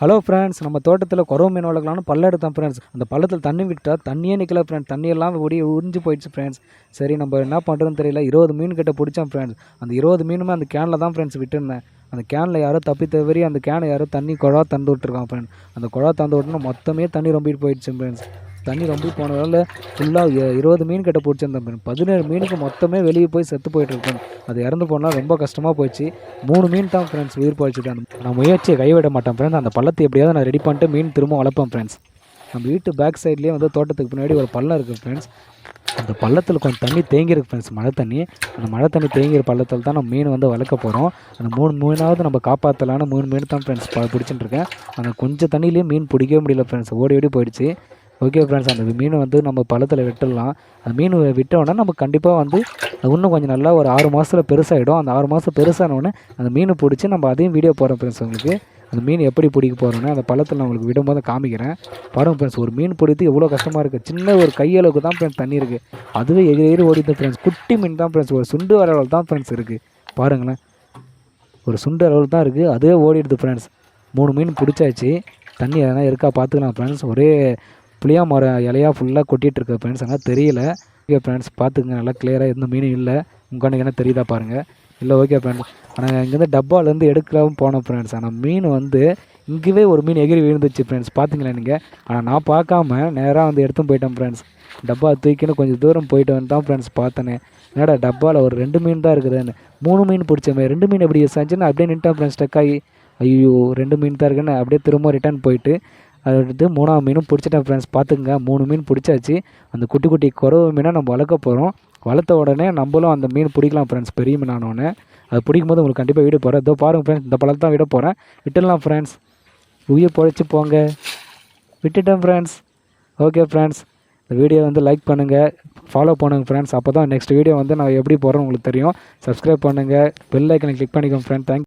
Hello friends நம்ம தோட்டத்தில் குறவ மீன் வளர்க்கலாம்னு பல்ல எடுத்தோம் ஃப்ரெண்ட்ஸ் அந்த பள்ளத்தில் தண்ணி விட்டால் தண்ணியே நிற்கல ஃப்ரெண்ட்ஸ் தண்ணியெல்லாம் ஓடி உறிஞ்சு போயிடுச்சு ஃப்ரெண்ட்ஸ் சரி நம்ம என்ன பண்ணுறதுன்னு தெரியல. இருபது மீன் கிட்ட பிடிச்சோம் ஃப்ரெண்ட்ஸ் அந்த இருபது மீனுமே அந்த கேனில் தான் ஃப்ரெண்ட்ஸ் விட்டுருந்தேன். அந்த கேனில் யாரோ தப்பி தவறி அந்த கேனை யாரோ தண்ணி குழா தந்து விட்ருக்கான் ஃப்ரெண்ட் அந்த குழா தந்து விட்டுனா மொத்தமே தண்ணி ரொம்பிட்டு போயிடுச்சு ஃப்ரெண்ட்ஸ் தண்ணி ரொம்ப போனதால் ஃபுல்லாக இருபது மீன் கிட்ட பிடிச்சிருந்தேன் பதினேழு மீனுக்கு மொத்தமே வெளியே போய் செத்து போயிட்டுருக்கோம் அது இறந்து போனால் ரொம்ப கஷ்டமாக போச்சு. மூணு மீன் தான் ஃப்ரெண்ட்ஸ் உயிர் போயிடுச்சு அந்த நான் முயற்சியை கைவிட மாட்டேன் ஃப்ரெண்ட்ஸ் அந்த பள்ளத்தை எப்படியாவது நான் ரெடி பண்ணிட்டு மீன் திரும்ப வளர்ப்பேன் ஃப்ரெண்ட்ஸ் நம்ம வீட்டு பேக் சைட்லேயே வந்து தோட்டத்துக்கு பின்னாடி ஒரு பள்ளம் இருக்குது ஃப்ரெண்ட்ஸ் அந்த பள்ளத்தில் கொஞ்சம் தண்ணி தேங்கியிருக்கு ஃப்ரெண்ட்ஸ் மழை தண்ணி. அந்த மழை தண்ணி தேங்கிற பள்ளத்தில் தான் நம்ம மீன் வந்து வளர்க்க போகிறோம் அந்த மூணு மீனாவது நம்ம காப்பாற்றலான்னு மூணு மீன் தான் ஃப்ரெண்ட்ஸ் பிடிச்சிட்டுருக்கேன். அந்த கொஞ்சம் தண்ணியிலேயே மீன் பிடிக்கவே முடியல ஃப்ரெண்ட்ஸ் ஓடி ஓடி போயிடுச்சு. ஓகே ஃப்ரெண்ட்ஸ் அந்த மீன் வந்து நம்ம பழத்தில் விட்டுடலாம். அந்த மீன் விட்டோடனே நம்ம கண்டிப்பாக வந்து இன்னும் கொஞ்சம் நல்லா ஒரு ஆறு மாதத்தில் பெருசாகிடும் அந்த ஆறு மாதம் பெருசானோடனே அந்த மீன் பிடிச்சி நம்ம அதையும் வீடியோ போடுறோம் ஃப்ரெண்ட்ஸ் உங்களுக்கு. அந்த மீன் எப்படி பிடிக்க போகிறோன்னு அந்த பழத்தில் நான் உங்களுக்கு விடும்போது காமிக்கிறேன். பாருங்கள் ஃப்ரெண்ட்ஸ் ஒரு மீன் பிடித்து எவ்வளோ கஷ்டமாக இருக்குது சின்ன ஒரு கையளவுக்கு தான் ஃப்ரெண்ட்ஸ் தண்ணி இருக்குது அதுவே எகிரி எகிரி ஓடிது ஃப்ரெண்ட்ஸ் குட்டி மீன் தான் ஃப்ரெண்ட்ஸ் ஒரு சுண்டு வர அளவு தான் ஃப்ரெண்ட்ஸ் இருக்குது பாருங்களேன். ஒரு சுண்டு அளவு தான் இருக்குது அதுவே ஓடிடுது ஃப்ரெண்ட்ஸ் மூணு மீன் பிடிச்சாச்சு. தண்ணி எதனா இருக்கா பார்த்துக்கலாம் ஃப்ரெண்ட்ஸ் ஒரே புளியா மரம் இலையாக ஃபுல்லாக கொட்டிகிட்டு இருக்க ஃப்ரெண்ட்ஸ் ஆனால் தெரியல. ஓகே ஃப்ரெண்ட்ஸ் பார்த்துக்குங்க நல்லா கிளியராக எந்த மீனும் இல்லை. உங்களுக்கு என்ன தெரியுதா பாருங்கள் இல்லை ஓகே ஃப்ரெண்ட்ஸ் ஆனால் இங்கேருந்து டப்பாலேருந்து எடுக்கலாம் போனோம் ஃப்ரெண்ட்ஸ் ஆனால் மீன் வந்து இங்கேவே ஒரு மீன் எகிரி விழுந்துச்சு ஃப்ரெண்ட்ஸ் பார்த்தீங்களா நீங்கள் ஆனால் நான் பார்க்காம நேராக வந்து எடுத்து போயிட்டேன் ஃப்ரெண்ட்ஸ் டப்பா தூக்கின்னு கொஞ்சம் தூரம் போயிட்டு வந்து தான் ஃப்ரெண்ட்ஸ் பார்த்தேனே. என்னடா டப்பாவில் ஒரு ரெண்டு மீன் தான் இருக்குதுன்னு. மூணு மீன் பிடிச்சமே. ரெண்டு மீன் எப்படி சாஞ்சுன்னு அப்படியே நின்ட்டேன் ஃப்ரெண்ட்ஸ் ஸ்டக்காகி ஐயோ ரெண்டு மீன் தான் இருக்குன்னு அப்படியே திரும்ப ரிட்டர்ன் போயிட்டு அதை எடுத்து மூணாவது மீனும் பிடிச்சிட்டேன் ஃப்ரெண்ட்ஸ் பார்த்துங்க மூணு மீன் பிடிச்சாச்சு. அந்த குட்டி குட்டி குறவு மீனை நம்ம வளர்க்க போகிறோம் வளர்த்த உடனே நம்மளும் அந்த மீன் பிடிக்கலாம் ஃப்ரெண்ட்ஸ் பெரிய மீனானோன்னு அது பிடிக்கும் போது உங்களுக்கு கண்டிப்பாக வீடியோ போகிறேன் இதோ பாருங்கள் ஃப்ரெண்ட்ஸ் இந்த பழத்தை தான் விட போகிறேன் விட்டுடலாம் ஃப்ரெண்ட்ஸ் உயிர் பொழைச்சி போங்க. விட்டுட்டேன் ஃப்ரெண்ட்ஸ் ஓகே ஃப்ரெண்ட்ஸ் இந்த வீடியோ வந்து லைக் பண்ணுங்கள் ஃபாலோ பண்ணுங்கள் ஃப்ரெண்ட்ஸ் அப்போ தான் நெக்ஸ்ட் வீடியோ வந்து நான் எப்படி போகிறேன்னு உங்களுக்கு தெரியும். சப்ஸ்கிரைப் பண்ணுங்கள் பெல் ஐக்கனை கிளிக் பண்ணிக்கோங்க ஃப்ரெண்ட் தேங்க்